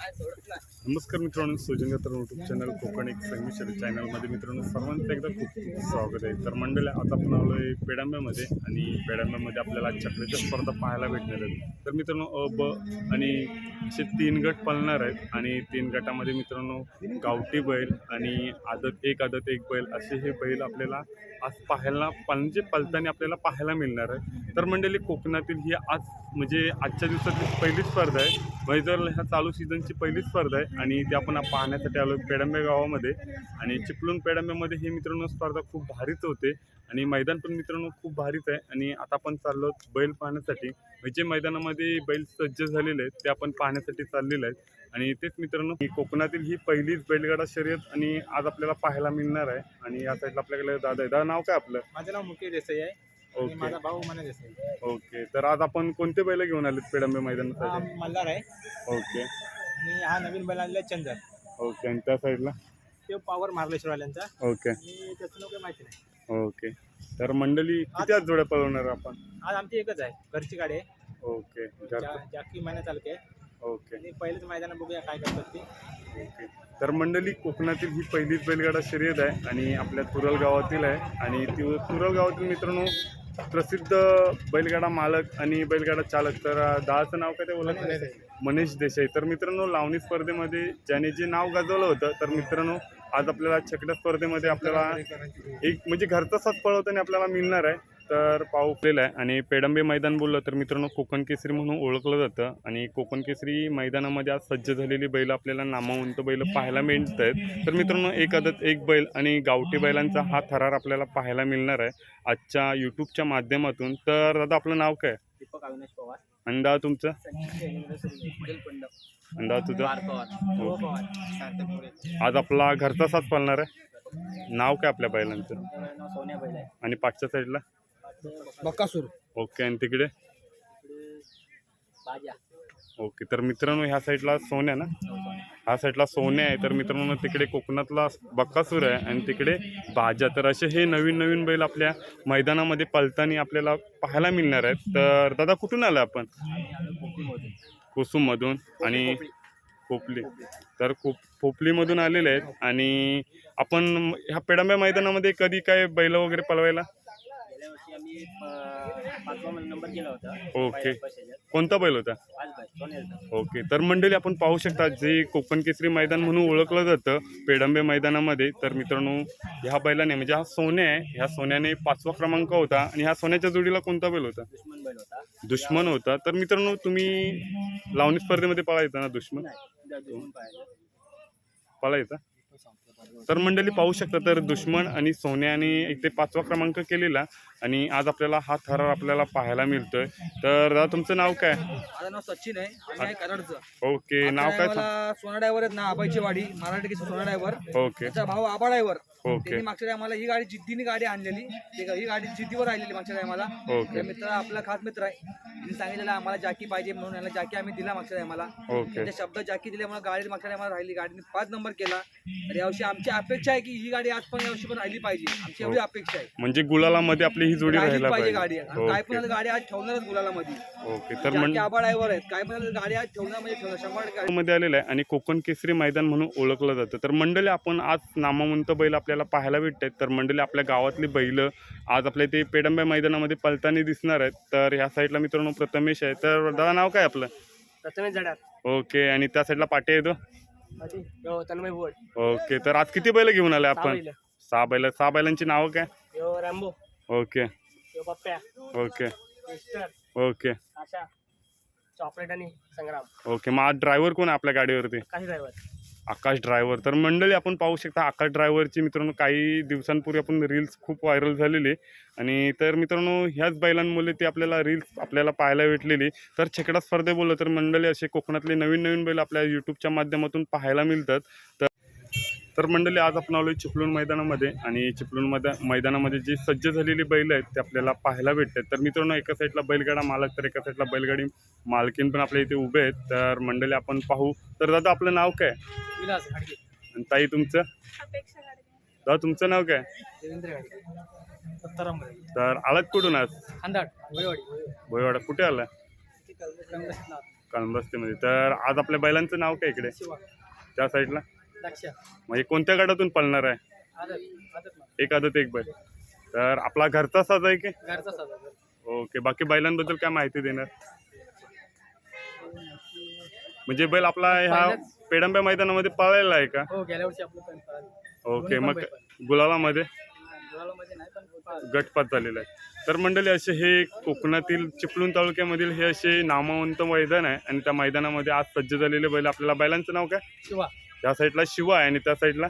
नमस्कार मित्रांनो सुजन तर यूट्यूब चॅनल कोकण एक संगमेश्वर चॅनलमध्ये मित्रांनो सर्वांचं एकदा खूप खूप स्वागत आहे. तर मंडळी आता आपण आलो आहे पेडांब्यामध्ये आणि पेडांब्यामध्ये आपल्याला चक्राच्या स्पर्धा पाहायला भेटणार आहेत. तर मित्रांनो अ ब आणि असे तीन गट पालणार आहेत आणि तीन गटामध्ये मित्रांनो गावठी बैल आणि आदत एक आदत एक बैल असे हे बैल आपल्याला आज पाहायला म्हणजे पलताना आपल्याला पाहायला मिळणार आहे तर मंडळी कोकणातील ही आज म्हणजे आजच्या दिवसातली पहिली स्पर्धा आहे. म्हणजे मैजर ह्या चालू सीझनची पहिली स्पर्धा आहे आणि ती आपण पाहण्यासाठी आलो पेडंबे गावामध्ये. आणि चिपळूण पेडंब्यामध्ये हे मित्रांनो स्पर्धा खूप भारीच होते. आणि मैदान पण मित्रांनो खूप भारीच आहे. आणि आता आपण चाललो बैल पाहण्यासाठी. म्हणजे मैदानामध्ये बैल सज्ज झालेले आहेत. ते आपण पाहण्यासाठी चाललेले आहेत. आणि तेच मित्रांनो ही कोकणातील ही पहिलीच बैलगाडा शर्यत आणि आज आपल्याला पाहायला मिळणार आहे. आणि या साईडला आपल्याकडे दादा आहे दादा नाव काय आपलं? माझं नाव मुकेश देसाई आहे. ओके. माझा भाऊ मना देसाई. ओके. तर आज आपण कोणते बैल घेऊन आलेत पेडंबे मैदानासाठी? मल्हार आहे. ओके. आणि हा नवीन बैल आणला चंदर ओके आणि त्या साईडला? तो पॉवर मार्लेश्वरवाल्यांचा ओके. आणि त्याचं नाव काही माहिती नाही. ओके. तर मंडळी किती आज जोड्या पळवणार आपण? आज आमची एकच आहे घरची गाडी आहे. ओके घरचं. जा- जाकी महिना चालते ओके. आणि पहिलेच मैदान बघूया काय करतात ते. ओके. तर मंडळी कोकणातील ही पहिलीच बैलगाडा शर्यत आहे आणि आपल्या तुरल गावातील आहे. आणि ती तुरल गावातील मित्रांनो प्रसिद्ध बैलगाडा मालक आणि बैलगाडा चालक. तर दहाचं नाव काय ते बोला मनीष देसाई. तर मित्रांनो लावणी स्पर्धेमध्ये ज्याने जे नाव गाजवलं होतं तर मित्रांनो आज आपल्याला छकड्या स्पर्धेमध्ये आपल्याला एक म्हणजे घरचा साथ पळवताना आपल्याला मिळणार आहे. तर पाऊलेलं आहे आणि पेडंबे मैदान बोललं तर मित्रांनो कोकण केसरी म्हणून ओळखलं जातं. आणि कोकण केसरी मैदानामध्ये आज सज्ज झालेली बैल आपल्याला नामवंत बैल पाहायला मिळत आहेत तर मित्रांनो एक आदत एक बैल आणि गावठी बैलांचा हा थरार आपल्याला पाहायला मिळणार आहे आजच्या यूट्यूबच्या माध्यमातून. तर दादा आपलं नाव काय? दीपक अविनाश पवार. अंदा तुमचं? अंदा तुझं? सार्थक मोरे आज आपला घरचा साथ पाळणार आहे? नाव काय आपल्या बैलांचं? आणि पाचच्या साईडला? बक्कासूर. ओके आणि तिकडे? बाजा. ओके तर मित्रांनो ह्या साईडला सोन्या ना? ह्या साईडला सोन्या आहे. तर मित्रांनो तिकडे कोकणातला बक्कासूर आहे आणि तिकडे भाज्या तर असे हे नवीन नवीन बैल आपल्या मैदानामध्ये पलताना आपल्याला पाहायला मिळणार आहेत. तर दादा कुठून आलं आपण? कुसुममधून. आणि खोपली. तर खूप खोपलीमधून आलेले आहेत. आणि आपण ह्या पेडांब्या मैदानामध्ये कधी काय बैल वगैरे पलवायला गेल्या वर्षी आम्ही पाचवा नंबर केला होता. ओके. कोणता बैल होता? ओके. तर मंडळी आपण पाहू शकता जे कोकण केसरी मैदान म्हणून ओळखलं जातं पेडंबे मैदानामध्ये तर मित्रांनो ह्या बैलाने म्हणजे हा सोन्या आहे ह्या सोन्याने पाचवा क्रमांक होता आणि ह्या सोन्याच्या जोडीला कोणता बैल होता? दुश्मन होता. तर मित्रांनो तुम्ही लावणी स्पर्धेमध्ये पळायचा ना दुश्मन? पळायचा? तर मंडळी पाहू शकता तर दुश्मन आणि सोन्याने एक ते पाचवा क्रमांक केलेला आणि आज आपल्याला हा थरार आपल्याला पाहायला मिळतोय. तर दादा तुमचं नाव काय? माझं नाव सचिन आहे. कराडचं. ओके नाव काय सोना ड्रायव्हर आहेत ना आबाईची वाडी मराठी सोना ड्रायव्हर. ओके. भाऊ आबा ड्रायव्हर. त्यांनी मागच्या टायमाला ही गाडी जिद्दीने गाडी आणलेली. ते ही गाडी जिद्दीवर राहिलेली मागच्या टायमाला ओके. मित्र आपला खास मित्र आहे. त्यांनी सांगितलेलं आम्हाला जाकी पाहिजे म्हणून याला जाकी आम्ही दिला मागच्या टायमाला ओके. त्यांच्या शब्द जाकी दिल्यामुळे गाडी मागच्या टायमाला राहिली. गाडीने पाच नंबर केला. तर यावर्षी आमची अपेक्षा आहे की ही गाडी आज पण यावर्षी पण राहिली पाहिजे. आमची एवढी अपेक्षा आहे. म्हणजे गुलालामध्ये आपली ही जोडी राहिलीच राहायला पाहिजे पाहिजे. गाडी आणि काय पण ओके. झालं, गाडी आज ठेवणारच गुलाला मध्ये ओके. तर म्हण जाकी आबा ड्रायव्हर आहेत. काय पण झालं, गाडी आज ठेवणार म्हणजे ठेवणार. शंभर टक्के. गाडी मध्ये आलेलं आहे आणि कोकण केसरी मैदान म्हणून ओळखलं जातं. तर मंडळी आपण आज नामवंत बैल आपल्याला पाहायला भेटत आहेत तर मंडळी आपल्या गावातली बैल आज आपल्या इथे पेडंब्या मैदानामध्ये पलताना दिसणार आहेत. तर ह्या साईडला मित्रांनो प्रथमेश आहे. तर दादा नाव काय आपलं? प्रथमेश जडात ओके आणि त्या साईडला पाटे येतो तन्मय बोल ओके तर आज किती बैल घेऊन आले आपण? सहा बैल. सहा बैलांची नावं काय? यो रॅम्बो ओके. यो Pappya. Okay. Mister. Okay. Asha. Chocolate आणि संग्राम. ओके मग आज ड्रायव्हर कोण आहे आपल्या गाडीवरती? काही ड्रायव्हर. आकाश ड्रायव्हर तर मंडळी आपण पाहू शकता आकाश ड्रायव्हरची मित्रांनो काही दिवसांपूर्वी आपण रील्स खूप व्हायरल झालेले. आणि तर मित्रांनो ह्याच बैलांमुळे ती आपल्याला रील्स आपल्याला पाहायला भेटलेली. तर छकडा स्पर्धे बोललं तर मंडळी असे कोकणातले नवीन नवीन बैल आपल्या यूट्यूबच्या माध्यमातून पाहायला मिळतात. तर तर मंडळी आज आपण आलोय चिपळूण मैदानामध्ये आणि चिपळूणमध्ये मैदानामध्ये जी सज्ज झालेली बैल आहेत ते आपल्याला पाहायला भेटतात. तर मित्रांनो एका साईडला बैलगाडा मालक तर एका साईडला बैलगाडी मालकीन पण आपल्या इथे उभे आहेत. तर मंडळी आपण पाहू. तर दादा आपलं नाव काय? विलास खाडगे आणि ताई तुमचं? अपेक्षा गाडगे. दादा तुमचं नाव काय? देवेंद्र तर आलात कुठून आज? खांदाड वयवाडी. भोयवाडा कुठे आला? काळंबस्तीमध्ये. तर आज आपल्या बैलांचं नाव काय इकडे? त्या साईडला? लक्ष. म्हणजे कोणत्या गटातून पळणार आहे? आदत आदत एक आदत एक बैल. तर आपला घरचा साज आहे की? घरचा साधा ओके बाकी बैलांबद्दल काय माहिती देणार? म्हणजे बैल आपला ह्या पेडंब्या मैदानामध्ये पळायला आहे का? हो गेल्या वर्षी आपलं पण पळालं. ओके मग पण बैल गुलालामध्ये? गुलालामध्ये नाही पण पळालं. गटपात झालेला आहे. तर मंडळी असे हे कोकणातील चिपळूण तालुक्यामधील हे असे नामवंत मैदान आहे आणि त्या मैदानामध्ये आज सज्ज झालेले बैल. आपल्याला बैलांचं नाव काय? शिवा. त्या साईडला शिवा आहे आणि त्या साईडला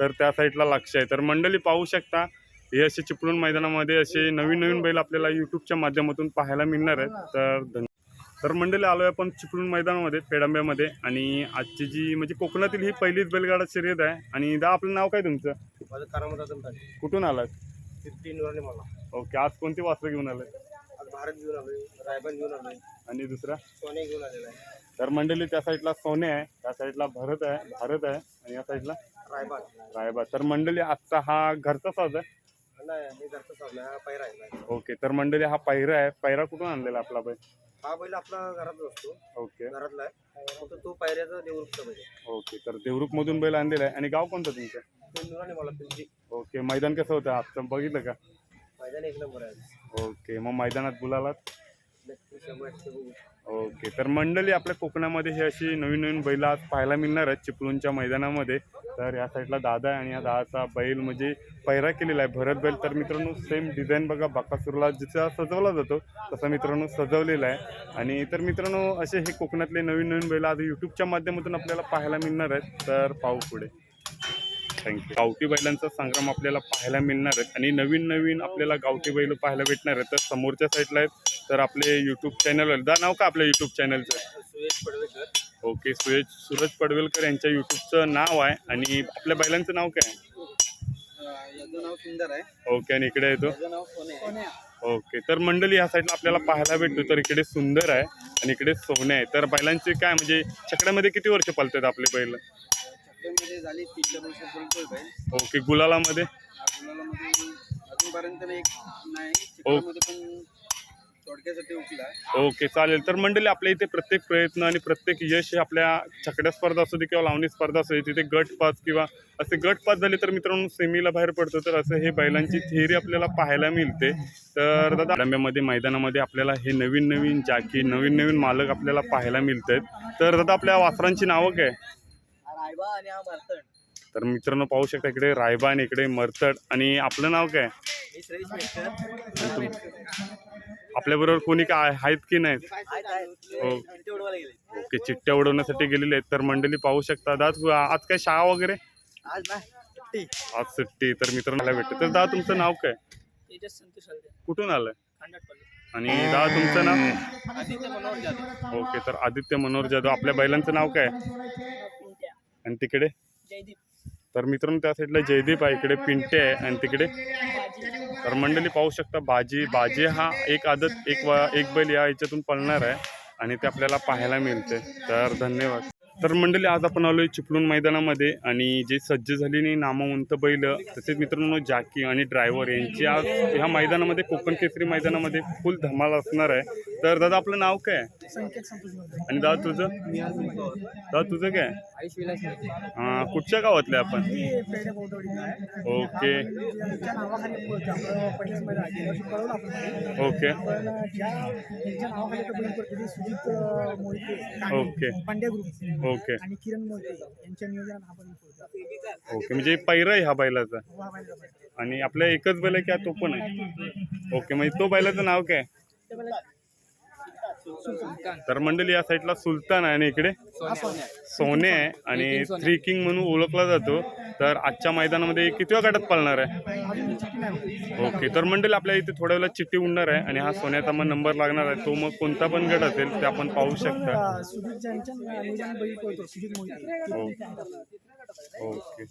तर त्या साईडला लक्ष आहे. तर मंडळी पाहू शकता हे असे चिपळूण मैदानामध्ये असे नवीन नवीन बैल आपल्याला यूट्यूबच्या माध्यमातून पाहायला मिळणार आहेत. तर धन्य तर मंडळी आलोय आपण चिपळूण मैदानामध्ये पेडांब्यामध्ये. आणि आजची जी म्हणजे कोकणातील ही पहिलीच बैलगाडा शर्यत आहे. आणि दा आपलं नाव काय तुमचं? माझं कुठून आलात? ओके आज कोणती वास्त्र घेऊन आलाय आज भारत घेऊन आलोय रायबन घेऊन आलोय. आणि दुसरा? सोने घेऊन आलेला आहे. तर मंडळी त्या साईडला सोने आहे त्या साईडला भरत आहे भारत आहे आणि या साईडला रायबाग रायबा तर मंडळी आजचा हा घरचा साज आहे? नाही घरचं सामना हा पैरा आहे. ओके तर मंडळी हा पैरा आहे. पैरा कुठून आणलेला आपला बैल? हा बैल आपला घरात असतो ओके. घरातला आहे. फक्त तो पायऱ्याचा देवरूपचा बैल ओके तर देवरुख मधून बैल आणलेला आहे. आणि गाव कोणतं तुमचं? तो मला ओके मैदान कसं होतं? आजचं बघितलं का? मैदान एक नंबर आहे. ओके मग मैदानात बोलालात ओके तर मंडळी आपल्या कोकणामध्ये हे अशी नवीन नवीन बैल आज पाहायला मिळणार आहेत चिपळूणच्या मैदानामध्ये. तर या साईडला दादा आहे आणि या दादाचा बैल म्हणजे पैरा केलेला आहे भरत बैल. तर मित्रांनो सेम डिझाईन बघा बाकासूरला जिचा सजवला जातो तसा मित्रांनो सजवलेला आहे. आणि तर मित्रांनो असे हे कोकणातले नवीन नवीन बैल आज यूट्यूबच्या माध्यमातून आपल्याला पाहायला मिळणार आहेत. तर पाहू पुढे. थँक्यू. गावठी बैलांचा संग्राम आपल्याला पाहायला मिळणार आहेत आणि नवीन नवीन आपल्याला गावठी बैल पाहायला भेटणार आहेत. तर समोरच्या साईडला आहेत. तर आपले यूट्यूब चॅनल दा नाव का आपल्या यूट्यूब चॅनलचं सुयश पडवेकर ओके सुरेश सूरज पडवेलकर यांच्या यूट्यूबचं नाव आहे. आणि आपल्या बैलांचं नाव काय आहे? अं, याचं नाव सुंदर आहे. ओके आणि इकडे येतो याचं नाव सोने आहे. ओके तर मंडळी ह्या साईडला आपल्याला पाहायला भेटतो. तर इकडे सुंदर आहे. आणि इकडे सोने आहे. तर बैलांचे काय म्हणजे चकड्यामध्ये किती वर्ष पालतात आपले बैल? झाली ओके गुलालामध्ये? गुलालामध्ये अजूनपर्यंत नाही नाही चिखलामध्ये पण थोडक्यासाठी उठला ओके चालेल. तर मंडळी आपल्या इथे प्रत्येक प्रयत्न आणि प्रत्येक यश हे आपल्या छकड्या स्पर्धा असू दे किंवा लावणी स्पर्धा असू दे तिथे गट पास किंवा असे गट पास झाले तर मित्रांनो सेमीला बाहेर पडतो. तर असं हे बैलांची थिअरी आपल्याला पाहायला मिळते. तर दादा डांब्यामध्ये मैदानामध्ये आपल्याला हे नवीन नवीन जाकी नवीन नवीन मालक आपल्याला पाहायला मिळत आहेत तर दादा आपल्या वासरांची नावं काय? रायबा आणि हा मारतण तर मित्रांनो पाहू शकता इकडे रायबा आणि इकडे मरतड. आणि आपलं नाव काय? श्रेयश मेटकर. आपल्याबरोबर कोणी काय आहेत की नाहीत? हो. गेले ओके चिठ्ठ्या उडवण्यासाठी गेलेले आहेत. तर मंडळी पाहू शकता. दादा आज काय शाळा वगैरे? आज नाही आज सुट्टी. तर मित्रांना भेटते. तर दादा तुमचं नाव काय? तेजस संतोष हलदे. कुठून आलं? खांडाटपल्ली आणि दादा तुमचं नाव? आदित्य मनोहर जाधव. ओके तर आदित्य मनोहर जाधव. आपल्या बैलांचं नाव काय? आणि तिकडे? तर मित्रांनो त्या साईडला जयदीप आहे इकडे पिंटे आहे आणि तिकडे? तर मंडळी पाहू शकता बाजी बाजी हा एक आदत एक वा एक बैल या याच्यातून पळणार आहे आणि ते आपल्याला पाहायला मिळते. तर धन्यवाद. तर मंडळी आज आपण आलोय चिपळूण मैदानामध्ये आणि जे सज्ज झालेली नामवंत बैल तसेच मित्रांनो जाकी आणि ड्रायव्हर यांची आज ह्या मैदानामध्ये कोकण केसरी मैदानामध्ये फुल धमाल असणार आहे तर दादा आपलं नाव काय आहे? संकेत संतोष आणि दादा तुझं दादा तुझं काय आहे? अं, कुठच्या गावातले आपण हे आहे. ओके आहे. Okay okay. ओके आणि किरण मोहिते यांच्या नियोजनात हा. ओके म्हणजे पैरा आहे हा बैलाचा हा. आणि आपल्या एकच बैल आहे की हा तो पण आहे ओके म्हणजे तो बैलाचं नाव काय. तर मंडळी या साईडला सुलतान आहे आणि इकडे सोने आहे आणि थ्री किंग म्हणून ओळखला जातो. तर आजच्या मैदानामध्ये किती गटात पळणार आहे. ओके तर मंडळी आपल्या इथे थोड्या वेळेला चिठ्ठी उडणार आहे आणि हा सोन्याचा मग नंबर लागणार आहे. तो मग कोणता पण गट असेल ते आपण पाहू शकता. ओके.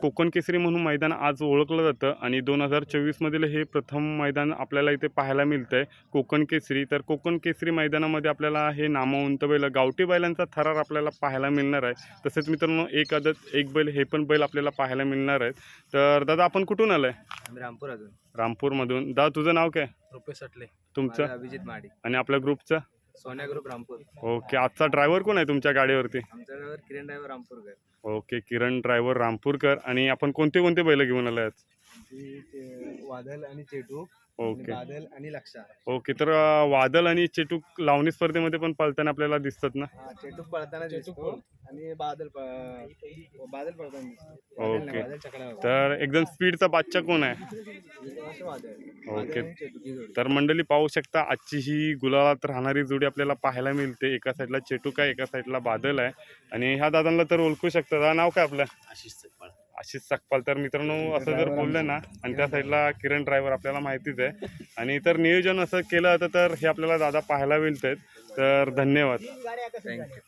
कोकण केसरी म्हणून मैदान आज ओळखलं जातं आणि दोन हजार चोवीसमधील हे प्रथम मैदान आपल्याला इथे पाहायला मिळतं आहे कोकण केसरी तर कोकण केसरी मैदानामध्ये आपल्याला हे नामवंत बैल गावठी बैलांचा थरार आपल्याला पाहायला मिळणार आहे. तसेच मित्रांनो एक आदत एक बैल हे पण बैल आपल्याला पाहायला मिळणार आहेत. तर दादा आपण कुठून आलाय? आम्ही रामपूर अजून. रामपूरमधून. दादा तुझं नाव काय? रुपेश सटले तुमचं? अभिजित माडी. आणि आपल्या ग्रुपचं? सोन्या ग्रुप रामपूर. ओके आजचा ड्रायव्हर कोण आहे तुमच्या गाडीवरती? आमच्या driver Kiran driver Rampurkar. Okay Kiran driver Rampurkar. आणि आपण कोणते कोणते बैल घेऊन आले आहेत? वादल आणि चेटू. ओके. बादल आणि लक्षा ओके तर अं, वादल आणि चेटूक लावणी स्पर्धेमध्ये पण पळताना आपल्याला दिसतात ना? हा चेटू पळताना दिसतो आणि बादल प- बादल पळताना दिसतो. बादल नाही, ओके. बादल चकड्यावर तर एकदम स्पीडचा बादशाह कोण आहे? असं ओके. बादल आणि चेटू ही जोडी. तर मंडळी पाहू शकता आजची ही गुलाबात राहणारी जोडी आपल्याला पाहायला मिळते. एका साईडला चेटूक आहे एका साईडला बादल आहे. आणि ह्या दादांना तर ओळखू शकतात हा नाव काय आपलं? आशिष सकपाल. तर मित्रांनो असं जर बोललं ना आणि त्या साईडला किरण ड्रायव्हर आपल्याला माहितीच आहे. आणि तर नियोजन असं केलं होतं तर हे आपल्याला दादा पाहायला मिळत तर धन्यवाद. थँक्यू